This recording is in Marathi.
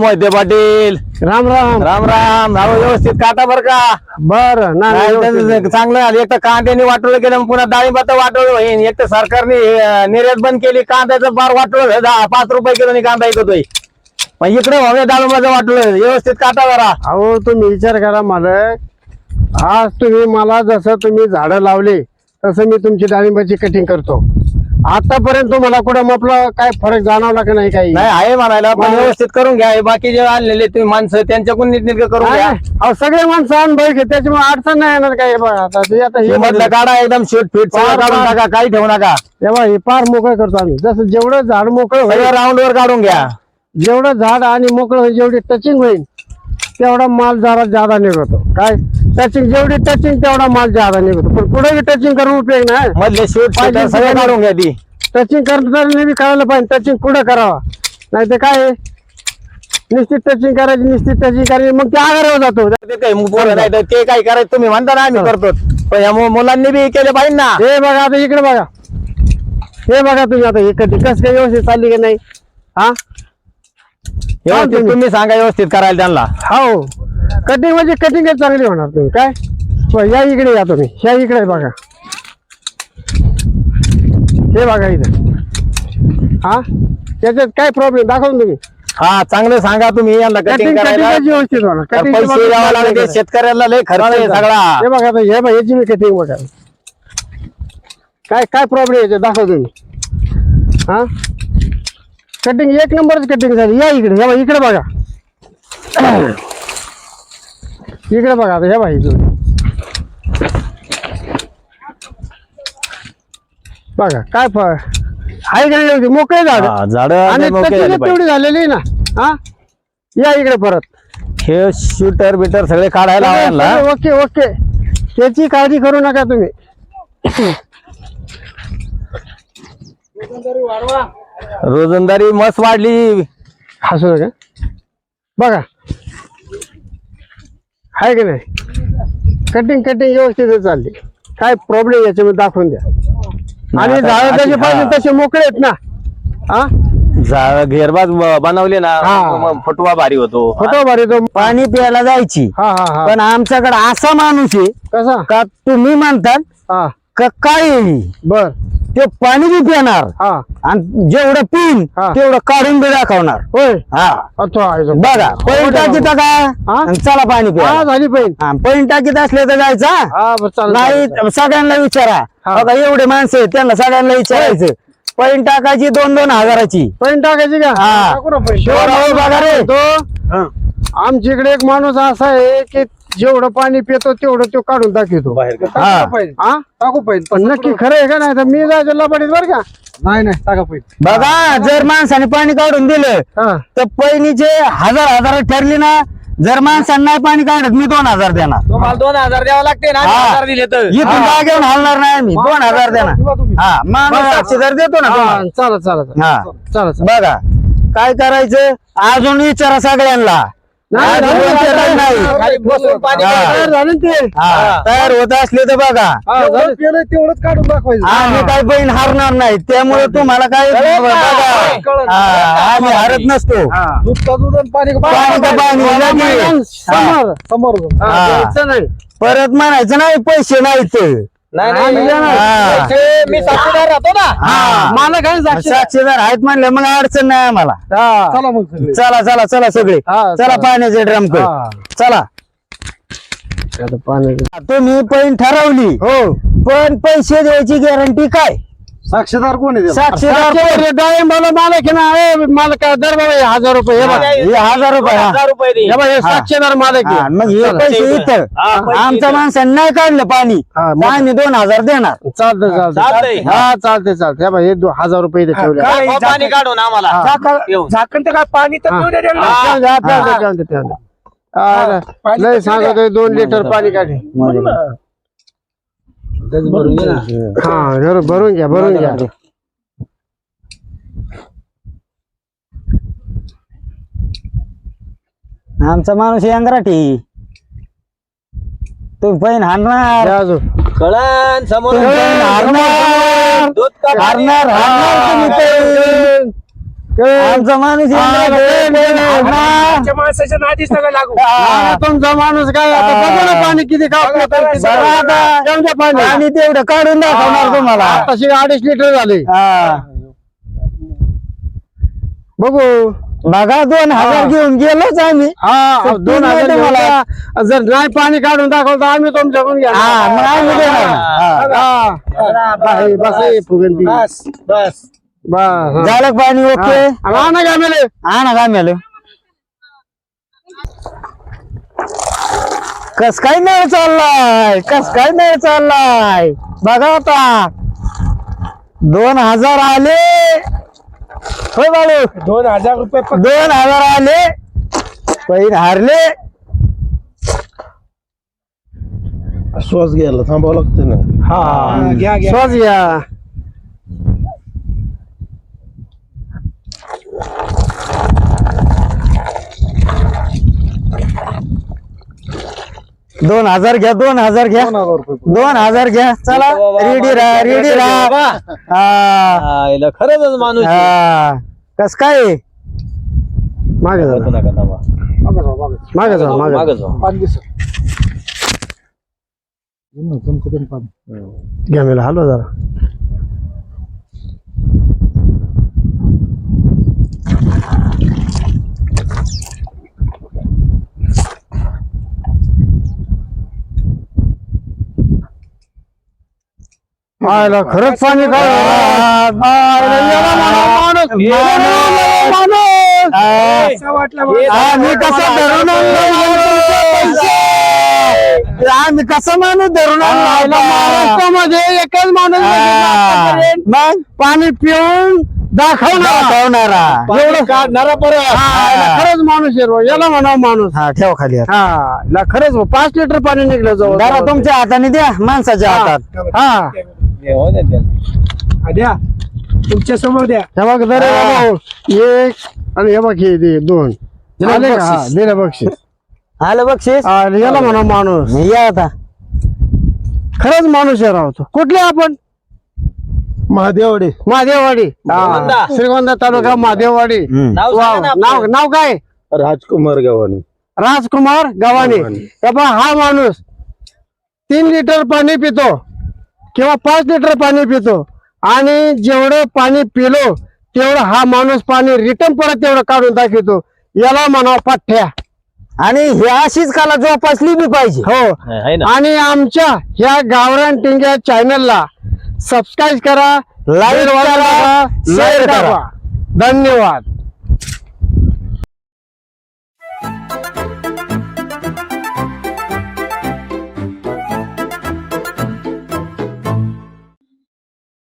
मोहिते पाटील. राम राम. राम राम. राम व्यवस्थित काटा बर का? बर चांगलं झालं एक तर कांद्याने वाटोळं केलं पुन्हा डाळिंबाचं वाटोळं होईन. एक तर सरकारने निर्यात बंद केली कांद्याचं बार वाटोळं. दहा पाच रुपये किलो कांदा विकतोय. मग इकडे हवे डाळिंबाचं वाटोळं. व्यवस्थित काटा जरा. अहो तुम्ही विचार करा मालक. आज तुम्ही मला जसं तुम्ही झाडं लावले तसं मी तुमची डाळिंबाची कटिंग करतो. आतापर्यंत तुम्हाला कुठं आपलं काय फरक जाणवला का नाही काही? नाही आहे म्हणायला पण व्यवस्थित करून घ्या. हे बाकी जे आणलेले तुम्ही माणसं त्यांच्याकडून नीटनेटकं करून घ्या. अहो सगळे माणसं अनुभव घेत त्याच्यामुळे अडचण नाही येणार काही. बघा आता ते आता हे हे मधलं काढा एकदम शूट फिट सगळं पार- काढून. टाका काही ठेवू नका. तेव्हा हे पार मोकळं करतो आम्ही. जसं जेवढं झाड मोकळं होईल सगळं राऊंड वर काढून घ्या. जेवढं झाड आणि मोकळं होईल जेवढी टचिंग होईल तेवढा माल जरा ज्यादा निघतो. काय? टचिंग जेवढी टचिंग तेवढा माल ज्यादा निघतो. पण पुढे टचिंग करून उपयोग नाही. मधले शूट पाहिजे सगळं तिथे- काढून घ्या ती. टचिंग करताना बी कळायला पाहिजे. टचिंग कुठं करावा? नाही तर काय आहे? नुसती टचिंग करायची नुसती टचिंग करायची. मग ते आगारावर जातो. ते काही मग पोरं नाही तर ते काय करायचं? तुम्ही म्हणता ना आम्ही करतो. पण या मु- मुलांनी बी केले पाहिजे ना. हे बघा आता इकडे बघा. हे बघा तुम्ही आता हे कधी कसं काय व्यवस्थित चालली का नाही? हा? व्यवस्थित. तुम्ही सांगा व्यवस्थित करायला त्यांना. हो. कटिंग म्हणजे कटिंगच चांगली होणार तुम्ही काय? या इकडे या तुम्ही या इकडे बघा. हे बघा इथं. हा? त्याच्यात काय प्रॉब्लेम दाखवा ना तुम्ही. हा चांगलं सांगा तुम्ही यांना कटिंग कटिंग करायला. कटिंग? शेतकऱ्याला लय खर्च सगळा. हे बघा हे बघा याची मी कटिंग बघा. काय काय प्रॉब्लेम याच्यात? दाखवा तुम्ही. हा? कटिंग एक नंबरच कटिंग झाली. या इकडे बघा इकडे बघा. इकडे बघा आता हे बघा इकडे बघा काय फ आहे का नाही मोकळे झाड हा, झाड आणि मोकळे त्याची तेवढी झालेली ना हा? या इकडे परत. हे शूटर बिटर सगळे काढायला ओके ओके. त्याची काळजी करू नका तुम्ही. रोजंदारी मस्त वाढली. हसू नका. बघा आहे की नाही? कटिंग कटिंग व्यवस्थित चालली. काय प्रॉब्लेम याच्यामध्ये दाखवून द्या. आणि झाड जसे पाहिजे. तसे मोकळे आहेत ना. हा? झाड घेरबाज बनवले ना. मग फुटवा भारी होतो. फोटो भारी तो पाणी प्यायला जायची. हा हा हा. पण आमच्याकडे असा माणूस आहे कसा? का तुम्ही म्हणतात हा. का काय? बर. ते पाणी बी पिणार. हा. आणि जेवढं पिन हा. तेवढं काढून बी दाखवणार. होय. हा. अच्छा आहे तो. बघा पैन टाकीत का हा? आणि चला पाणी हा प्या झाली पैन टाकीत असले तर जायचा हा. चालेल नाही सगळ्यांना विचारा. हा. बघा एवढे माणसं आहेत त्यांना सगळ्यांना विचारायचं. पैन टाकायची दोन दोन हजाराची. पैन टाकायची का? हा. टाकू ना पैन. शिवाय राहू बघा रे. तो आमच्या इकडे एक माणूस असा आहे की जेवढं पाणी पितो तेवढं तो काढून दाखवतो बाहेर का? हा. हा? टाकू पाहिजे. पण नक्की खरं आहे का नाही तर मी जायचं लबाडीत बरं का? नाही नाही टाका पाहिजे. बघा जर माणसाने पाणी काढून दिलं हा. तर पैनीचे हजार हजार ठरली ना जर माणसांना नाही पाणी काढत मी दोन हजार देणार. तुम्हाला दोन हजार द्यावं लागते ना हा. हजार दिले तर. इथून जागेवर हलणार नाही मी दोन हजार देणार. हा माणूस साक्षीदार देतो ना हा, तुम्हाला. चालेल चालेल. हा. चालेल चालेल. बघा काय करायचं? अजून विचारा सगळ्यांना. नाही, अजून नाही, विचारायला नाही, नाही खाली बसून पाणी हा. प्यायचं. तयार झालं ना ते हा, तयार होत असले तर बघा हा, जेवढं झालं. केलंय तेवढंच काढून दाखवायचं आम्ही काय बहीण हारणार नाही त्यामुळे तुम्हाला काय? बघा कळलं. हा, आम्ही हारत नसतो हा. दूध का दूध आणि पाणी का पाणी का पाणी मला लगे. मैदान समोर. समोर हा, हा. द्यायचं नाही परत म्हणायचं नाही पैसे नाहीत नाही नाही. हा. मी साक्षीदार राहतो ना हा. मला काय साक्षी साक्षीदार आहेत म्हणले मग अडचण नाही आम्हाला हा. चला मग सगळे चला चला चला सगळे हा, चला चला. पाण्याचे ड्रम कर हा. चला. तुम्ही पैन ठरवली हो पण पैसे द्यायची गॅरंटी काय साक्षीदार कोण आहे त्याला? साक्षीदार साक्षी रे, डाळे मला मला की ना ए, मला काय दर बाबा हे हजार रुपये हे बघ हे हजार रुपये हा. हजार रुपये दे. हे बघ हे हा. साक्षीदार मालक आहे. मग हे. पैसे हा, पैसे आमच्या इथं. माणसाने नाही काढलं पाणी हा, मग- आम्ही दोन हजार देणार चालतंय चालतंय चालतंय. हा चालतंय चालतंय हे बघ, हे दो- हजार रुपये इथे ठेवले काय? पाणी काढून आम्हाला येऊन. झाकण तर काय पाणी तर. पिऊ. हा. पाणी लय तर सांगतोय दोन लिटर पाणी काढे हा भरून- भरून घ्या भरून घ्या आमचा माणूस अंगराठी. तुम्ही पैन हारणार द्या अजून. कळण समोर. हारणार दूध का पाणी? हारणार हारणार तुम्ही आमचा माणूस माणसाच्या नादीच नका लागू. तुमचा माणूस काय आता बघा ना पाणी किती आता. पाणी. पाणी तेवढं काढून दाखवणार तुम्हाला. तशी अडीच लिटर झाले. हा. बघू. बघा दोन हजार घेऊन गेलोच आम्ही. हा दोन हजार मला-. जर नाही पाणी काढून दाखवलं तर आम्ही तुमच्याकडून घ्या. बस बस. झालं पाणी? ओके. आणा कस काय नाही चाललाय? कस काय नाही चाललाय? बघा आता. दोन हजार आले. होय बाळू. दोन हजार रुपये. दोन हजार आले. पैन हारले. श्वास घ्यायला थांबावं लागतं ना. हा, घ्या घ्या. श्वास घ्या. दोन हजार घ्या दोन हजार घ्या. दोन हजार घ्या. चला रेडी राहा रेडी राहा. हा. खरंच माणूस हा. कस काय? मागे जा. मागे जा मागे. घ्या मेला हलवा जरा. आयला खरंच पाणी काय. आम्ही कसं धरून आणलं? आम्ही कसं माणूस धरून आणलं? महाराष्ट्रामध्ये एकच माणूस आतापर्यंत मग? पाणी पिऊन दाखवणार. खरंच माणूस. याला म्हणावं माणूस. हा ठेव खाली. हा खरंच. पाच लिटर पाणी निघलं जवळ जरा तुमच्या हाताने द्या. माणसाच्या हातात. हा. हा, द्या. तुमच्यासमोर द्या. हे बघ दर एक आणि हे बघ हे दे दोन. आले का? हा, दिलं बक्षीस. आलं बक्षीस? हा, याला म्हणा माणूस. या आता. खरंच माणूस आहे राव तो. कुठले आपण? महादेवडे महादेववाडी. हा, श्रीगोंदा. तालुका महादेववाडी. वाव. नाव नाव काय? राजकुमार गावाने राजकुमार गव्हाणे. गव्हाणे. हे हा माणूस. तीन लिटर पाणी पितो. किंवा पाच लिटर पाणी पितो आणि जेवढं पाणी पिलो तेवढं हा माणूस पाणी रिटर्न परत तेवढं काढून दाखवतो याला म्हणावं पठ्ठ्या आणि ही अशीच कला जोपासली बी पाहिजे. हो. आणि आमच्या ह्या गावरान टिंग्या चॅनलला सबस्क्राईब करा वाजवा, करा, करा. करा. धन्यवाद.